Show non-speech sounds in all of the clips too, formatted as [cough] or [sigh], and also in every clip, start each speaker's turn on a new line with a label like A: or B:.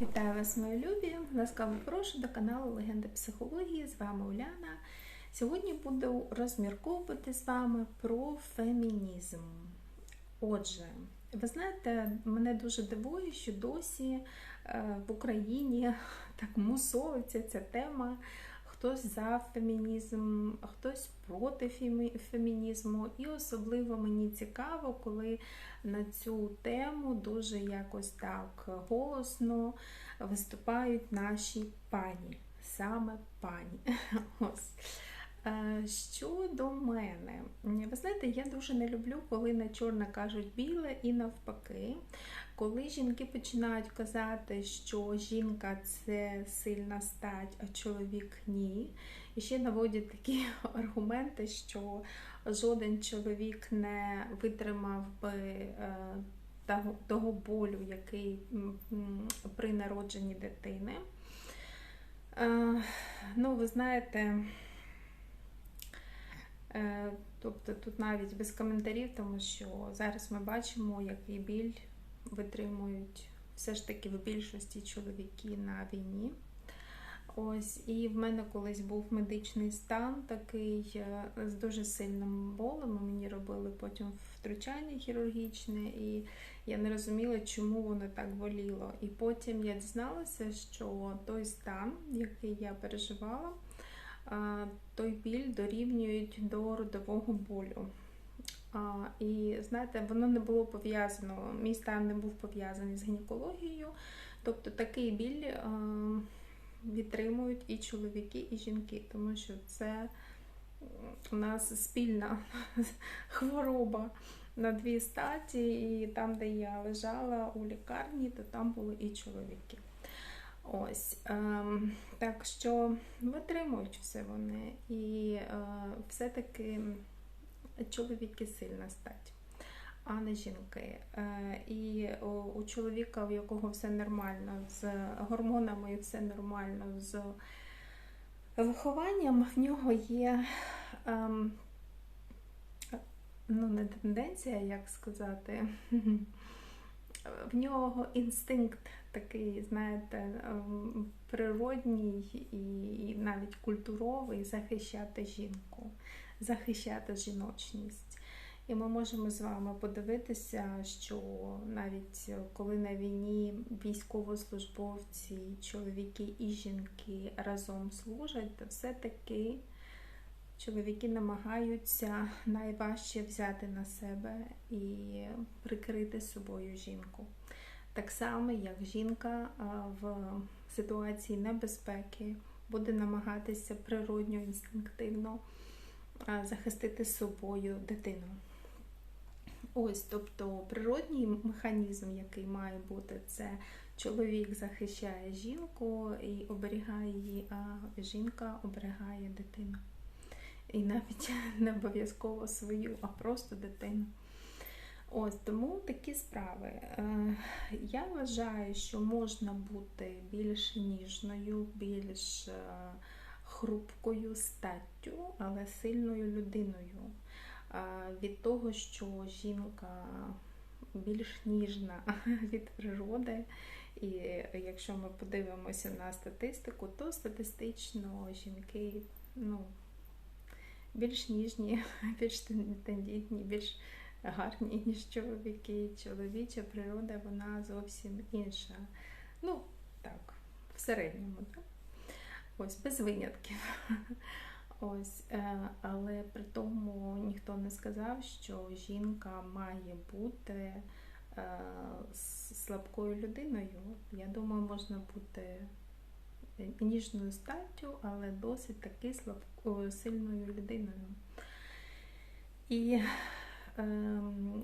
A: Вітаю вас, мої любі! Ласкаво прошу до каналу Легенда психології. З вами Уляна. Сьогодні буду розмірковувати з вами про фемінізм. Отже, ви знаєте, мене дуже дивує, що досі е, в Україні так мусовиться ця тема. Хтось за фемінізм, хтось проти фемінізму. І особливо мені цікаво, коли на цю тему дуже якось так голосно виступають наші пані, саме пані. [laughs] Ось. Е, щодо мене, ви знаєте, я дуже не люблю, коли на чорне кажуть біле і навпаки. Коли жінки починають казати, що жінка це сильна стать, а чоловік ні. І ще наводять такі [laughs] аргументи, що жоден чоловік не витримав би е, того болю, який при народженні дитини. Е, ну, ви знаєте, тобто тут навіть без коментарів, тому що зараз ми бачимо, який біль витримують все ж таки в більшості чоловіки на війні. Ось, І в мене колись був медичний стан такий е, з дуже сильним болем. Мені робили потім втручання хірургічне, і я не розуміла, чому воно так боліло. І потім я дізналася, що той стан, який я переживала, той біль дорівнюють до родового болю. І знаєте, воно не було пов'язано, мій стан не був пов'язаний з гінекологією. Тобто такий біль відтримують і чоловіки, і жінки, тому що це у нас спільна [laughs] хвороба на дві статі, і там, де я лежала у лікарні, то там були і чоловіки. Ось, е, Так що витримують все вони. І е, все-таки чоловіки сильна стать, а не жінки. Е, і у чоловіка, у якого все нормально, з гормонами і все нормально, з вихованням, в нього є ем, ну, не тенденція, як сказати. [laughs] В нього інстинкт такий, знаєте, ем, природній і навіть культуровий захищати жінку захищати жіночність. І ми можемо з вами подивитися, що навіть коли на війні військовослужбовці, чоловіки і жінки разом служать, то все-таки чоловіки намагаються найважче взяти на себе і прикрити собою жінку. Так само, як жінка в ситуації небезпеки буде намагатися природньо, інстинктивно захистити собою дитину. Ось, тобто природній механізм, який має бути, це чоловік захищає жінку і оберігає її, а жінка оберігає дитину. І навіть [laughs] не обов'язково свою, а просто дитину. Ось тому такі справи. Е, я вважаю, що можна бути більш ніжною, більш е, хрупкою статтю, але сильною людиною. Від того, що жінка більш ніжна [laughs] від природи, і якщо ми подивимося на статистику, то статистично жінки ну, більш ніжні, [laughs] більш тендітні, більш гарні, [laughs] ніж чоловіки. Чоловіча природа, вона зовсім інша. Ну, так, в середньому. так? Ось без винятків. [laughs] Ось, е, Але при тому ніхто не сказав, що жінка має бути е, слабкою людиною. Я думаю, можна бути ніжною статтю, але досить таки слабкою, сильною людиною. І е,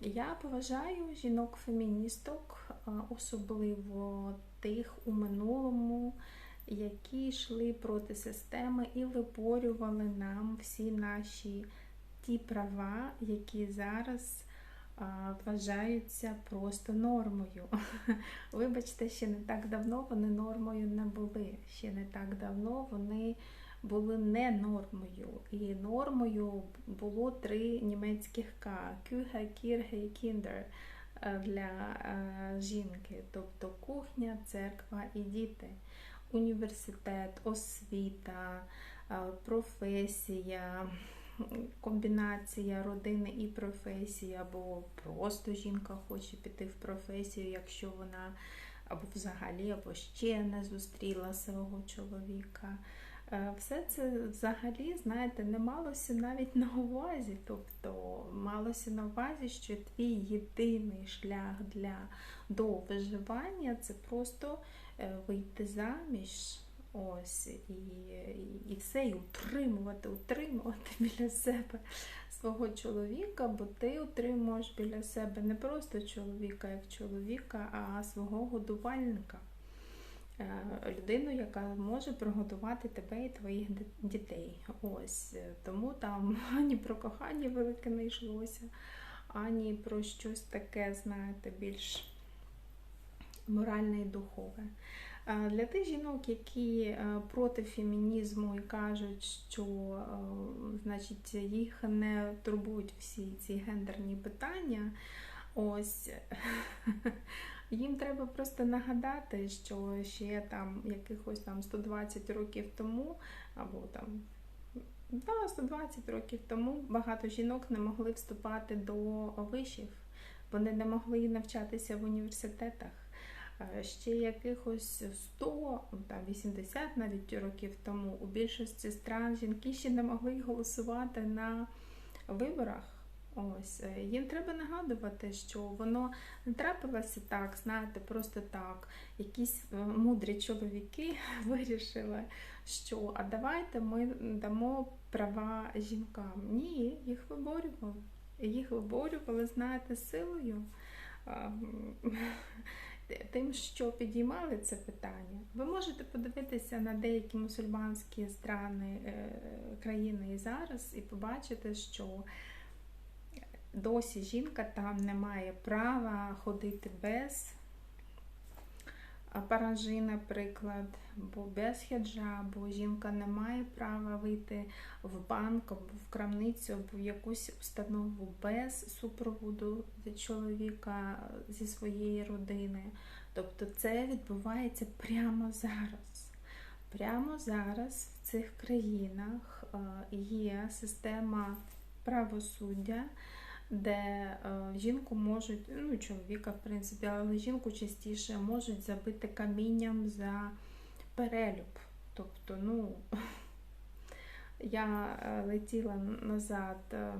A: я поважаю жінок-феміністок, особливо тих у минулому які йшли проти системи і виборювали нам всі наші ті права, які зараз вважаються просто нормою. [laughs] Вибачте, ще не так давно вони нормою не були. Ще не так давно вони були не нормою. І нормою було три німецьких К: Kühe, Kirche і Kinder. е, для е, жінки, тобто кухня, церква і діти, університет, освіта, е, професія, комбінація родини і професії, або просто жінка хоче піти в професію, якщо вона або взагалі, або ще не зустріла свого чоловіка. Е, Все це взагалі, знаєте, не малося навіть на увазі. Тобто малося на увазі, що твій єдиний шлях для до виживання це просто е, вийти заміж. Ось і, і, і все, і утримувати, утримувати [laughs] біля себе свого чоловіка, бо ти утримуєш біля себе не просто чоловіка як чоловіка, а свого годувальника. Е, людину, яка може приготувати тебе і твоїх дітей. Ось тому там [laughs] ані про кохання велике не йшлося, ані про щось таке, знаєте, більш моральне і духове. Для тих жінок, які е, проти фемінізму і кажуть, що е, значить, їх не турбують всі ці гендерні питання, ось [laughs] їм треба просто нагадати, що ще там якихось там 120 років тому, або там да, 120 років тому багато жінок не могли вступати до вишів, вони не могли навчатися в університетах. Ще якихось 100, там 80 навіть років тому у більшості стран жінки ще не могли голосувати на виборах. Ось е, їм треба нагадувати, що воно не трапилося так, знаєте, просто так. Якісь е, мудрі чоловіки [laughs] вирішили, що а давайте ми дамо права жінкам. Ні, їх виборювали. Їх виборювали, знаєте, силою [laughs] тим, що підіймали це питання, ви можете подивитися на деякі мусульманські страни е, країни і зараз, і побачити, що досі жінка там не має права ходити без паражі, наприклад, бо без хеджабу жінка не має права вийти в банк, або в крамницю, або в якусь установу без супроводу чоловіка зі своєї родини. Тобто це відбувається прямо зараз. Прямо зараз в цих країнах є система правосуддя де е, жінку можуть, ну чоловіка, в принципі, але жінку частіше можуть забити камінням за перелюб. Тобто, ну, [laughs] я е, летіла назад е,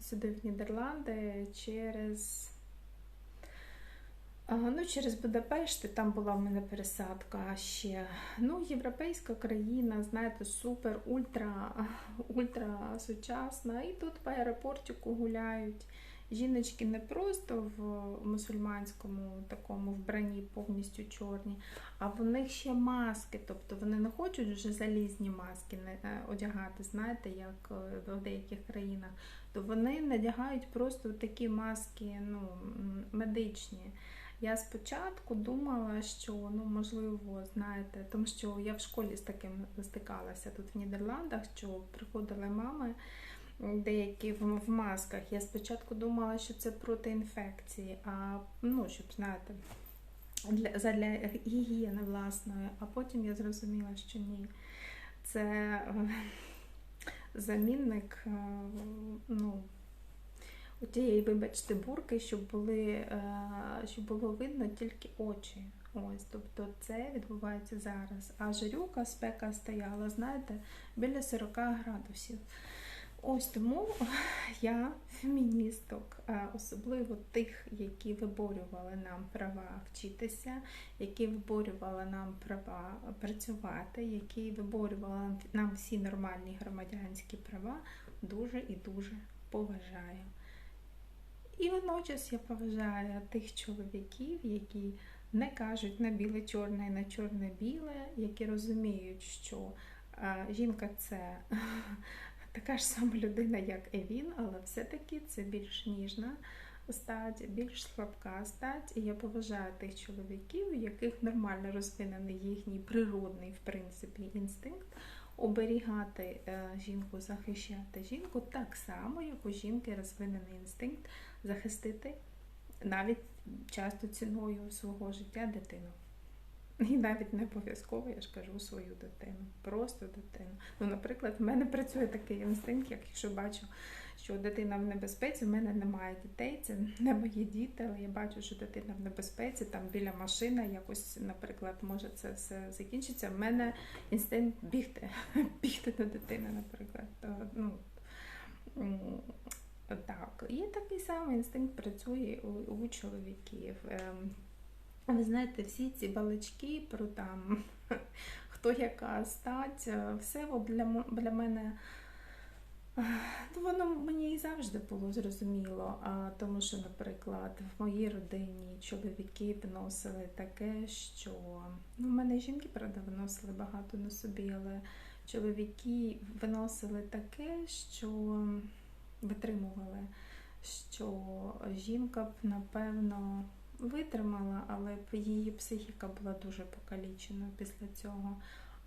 A: сюди в Нідерланди через Ну, Через Будапешт, там була в мене пересадка ще. Ну, Європейська країна, знаєте, супер, ультра ультра сучасна. І тут по аеропортику гуляють. Жіночки не просто в мусульманському такому вбранні повністю чорні, а в них ще маски. Тобто вони не хочуть вже залізні маски е, одягати, знаєте, як е, в деяких країнах, то вони надягають просто такі маски ну, медичні. Я спочатку думала, що ну можливо, знаєте, тому що я в школі з таким стикалася тут в Нідерландах, що приходили мами деякі в масках. Я спочатку думала, що це проти інфекції, а ну, щоб знаєте, для задля гігієни власної, а потім я зрозуміла, що ні. Це е, [laughs] замінник, е, ну тієї, вибачте, бурки, щоб були, е, щоб було видно тільки очі. Ось, Тобто це відбувається зараз. А жарюка, спека стояла, знаєте, біля 40 градусів. Ось тому [laughs] я феміністок, особливо тих, які виборювали нам права вчитися, які виборювали нам права працювати, які виборювали нам всі нормальні громадянські права, дуже і дуже поважаю. І водночас я поважаю тих чоловіків, які не кажуть на біле-чорне і на чорне-біле, які розуміють, що жінка це [laughs] така ж сама людина, як і він, але все-таки це більш ніжна стать, більш слабка стать. І я поважаю тих чоловіків, у яких нормально розвинений їхній природний, в принципі, інстинкт оберігати е, жінку, захищати жінку так само, як у жінки розвинений інстинкт захистити навіть часто ціною свого життя дитину. І навіть не обов'язково, я ж кажу, свою дитину, просто дитину. Ну, наприклад, в мене працює такий інстинкт, як якщо бачу, що дитина в небезпеці, в мене немає дітей, це не мої діти, але я бачу, що дитина в небезпеці, там біля машини якось, наприклад, може це все закінчиться. В мене інстинкт бігти, [laughs] бігти до дитини, наприклад. То, ну, так, і такий самий інстинкт працює у, у чоловіків. Ем, ви знаєте, всі ці балачки про там [laughs] хто яка стать, е, все от для, для мене. е, Ну, воно мені і завжди було зрозуміло, тому що, наприклад, в моїй родині чоловіки виносили таке, що ну, в мене жінки, правда, виносили багато на собі, але чоловіки виносили таке, що витримували, що жінка б, напевно, витримала, але б її психіка була дуже покалічена після цього.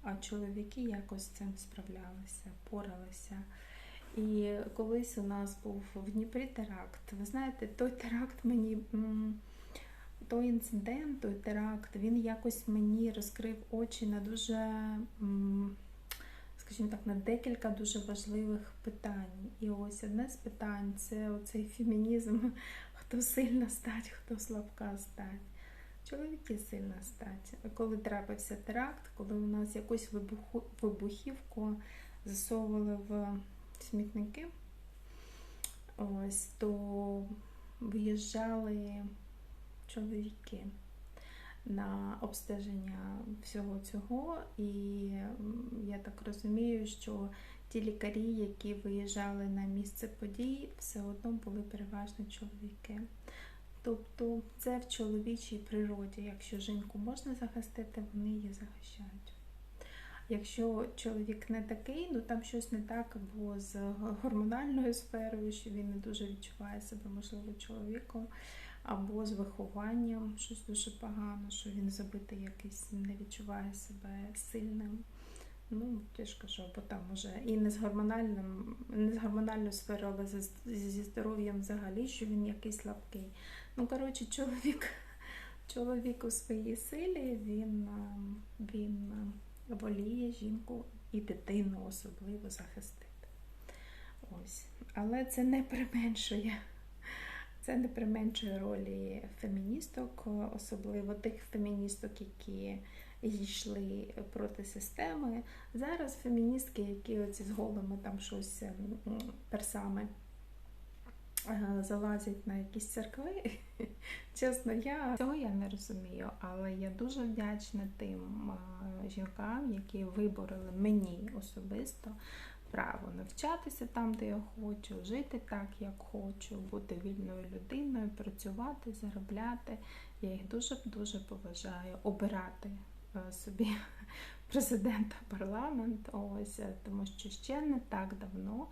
A: А чоловіки якось з цим справлялися, поралися. І колись у нас був в Дніпрі теракт. Ви знаєте, той теракт мені. Той інцидент, той теракт, він якось мені розкрив очі на дуже, скажімо так, на декілька дуже важливих питань. І ось одне з питань це оцей фемінізм, [laughs] хто сильна стать, хто слабка стать. Чоловіки сильна стать. Коли трапився теракт, коли у нас якусь вибухівку засовували в смітники, ось то виїжджали чоловіки на обстеження всього цього. І я так розумію, що ті лікарі, які виїжджали на місце подій, все одно були переважно чоловіки. Тобто це в чоловічій природі. Якщо жінку можна захистити, вони її захищають. Якщо чоловік не такий, ну там щось не так або з гормональною сферою, що він не дуже відчуває себе, можливо, чоловіком, або з вихованням щось дуже погано, що він забитий якийсь, не відчуває себе сильним. Ну, ж кажу, бо там уже і не з гормональним, не з гормональною сферою, але зі, здоров'ям взагалі, що він якийсь слабкий. Ну, коротше, чоловік, [laughs] чоловік у своїй силі, він, він воліє жінку і дитину особливо захистити. Ось. Але це не применшує. Це не применшує ролі феміністок, особливо тих феміністок, які йшли проти системи. Зараз феміністки, які оці з голими там щось персами е, залазять на якісь церкви. [laughs] Чесно, я цього я не розумію, але я дуже вдячна тим е, жінкам, які вибороли мені особисто право навчатися там, де я хочу, жити так, як хочу, бути вільною людиною, працювати, заробляти. Я їх дуже дуже поважаю, обирати е, собі [laughs] президента парламент. Ось е, тому що ще не так давно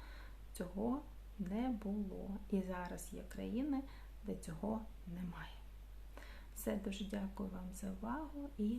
A: цього не було. І зараз є країни, де цього немає. Все, дуже дякую вам за увагу і